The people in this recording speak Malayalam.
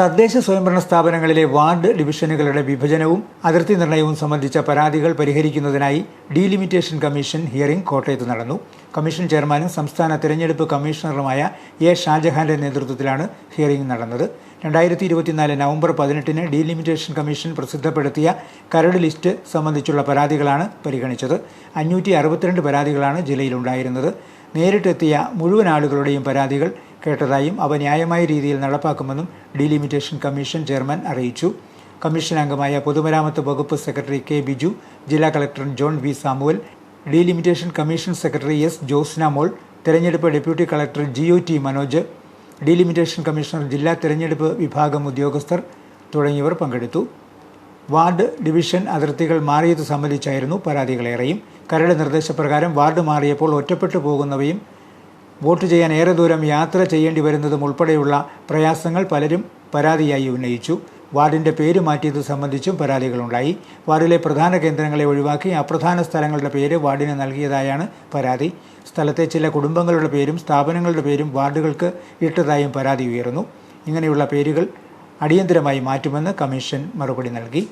തദ്ദേശ സ്വയംഭരണ സ്ഥാപനങ്ങളിലെ വാർഡ് ഡിവിഷനുകളുടെ വിഭജനവും അതിർത്തി നിർണയവും സംബന്ധിച്ച പരാതികൾ പരിഹരിക്കുന്നതിനായി ഡീലിമിറ്റേഷൻ കമ്മീഷൻ ഹിയറിംഗ് കോട്ടയത്ത് നടന്നു. കമ്മീഷൻ ചെയർമാനും സംസ്ഥാന തിരഞ്ഞെടുപ്പ് കമ്മീഷണറുമായ എ ഷാജഹാന്റെ നേതൃത്വത്തിലാണ് ഹിയറിംഗ് നടന്നത്. രണ്ടായിരത്തി ഇരുപത്തിനാല് നവംബർ പതിനെട്ടിന് ഡീലിമിറ്റേഷൻ കമ്മീഷൻ പ്രസിദ്ധപ്പെടുത്തിയ കരട് ലിസ്റ്റ് സംബന്ധിച്ചുള്ള പരാതികളാണ് പരിഗണിച്ചത്. അഞ്ഞൂറ്റി അറുപത്തിരണ്ട് പരാതികളാണ് ജില്ലയിലുണ്ടായിരുന്നത്. നേരിട്ടെത്തിയ മുഴുവൻ ആളുകളുടെയും പരാതികൾ കേട്ടതായും അവ ന്യായമായ രീതിയിൽ നടപ്പാക്കുമെന്നും ഡീലിമിറ്റേഷൻ കമ്മീഷൻ ചെയർമാൻ അറിയിച്ചു. കമ്മീഷൻ അംഗമായ പൊതുമരാമത്ത് വകുപ്പ് സെക്രട്ടറി കെ ബിജു ജില്ലാ collector John V Samuel delimitation commission secretary S Josna Mol തെരഞ്ഞെടുപ്പ് deputy collector GO T Manoj delimitation commissioner ജില്ലാ തെരഞ്ഞെടുപ്പ് വിഭാഗം ഉദ്യോഗസ്ഥർ തുടങ്ങിയവർ പങ്കെടുത്തു. വാർഡ് ഡിവിഷൻ അതിർത്തികൾ മാറിയത് സംബന്ധിച്ചായിരുന്നു പരാതികളേറെയും. കരട് നിർദ്ദേശപ്രകാരം വാർഡ് മാറിയപ്പോൾ ഒറ്റപ്പെട്ടു പോകുന്നവയും വോട്ട് ചെയ്യാൻ ഏറെ ദൂരം യാത്ര ചെയ്യേണ്ടി വരുന്നതും ഉൾപ്പെടെയുള്ള പ്രയാസങ്ങൾ പലരും പരാതിയായി ഉന്നയിച്ചു. വാർഡിന്റെ പേര് മാറ്റിയത് സംബന്ധിച്ചും പരാതികളുണ്ടായി. വാർഡിലെ പ്രധാന കേന്ദ്രങ്ങളെ ഒഴിവാക്കി അപ്രധാന സ്ഥലങ്ങളുടെ പേര് വാർഡിന് നൽകിയതായാണ് പരാതി. സ്ഥലത്തെ ചില കുടുംബങ്ങളുടെ പേരും സ്ഥാപനങ്ങളുടെ പേരും വാർഡുകൾക്ക് ഇട്ടതായും പരാതി ഉയർന്നു. ഇങ്ങനെയുള്ള പേരുകൾ അടിയന്തരമായി മാറ്റുമെന്ന് കമ്മീഷൻ മറുപടി നൽകി.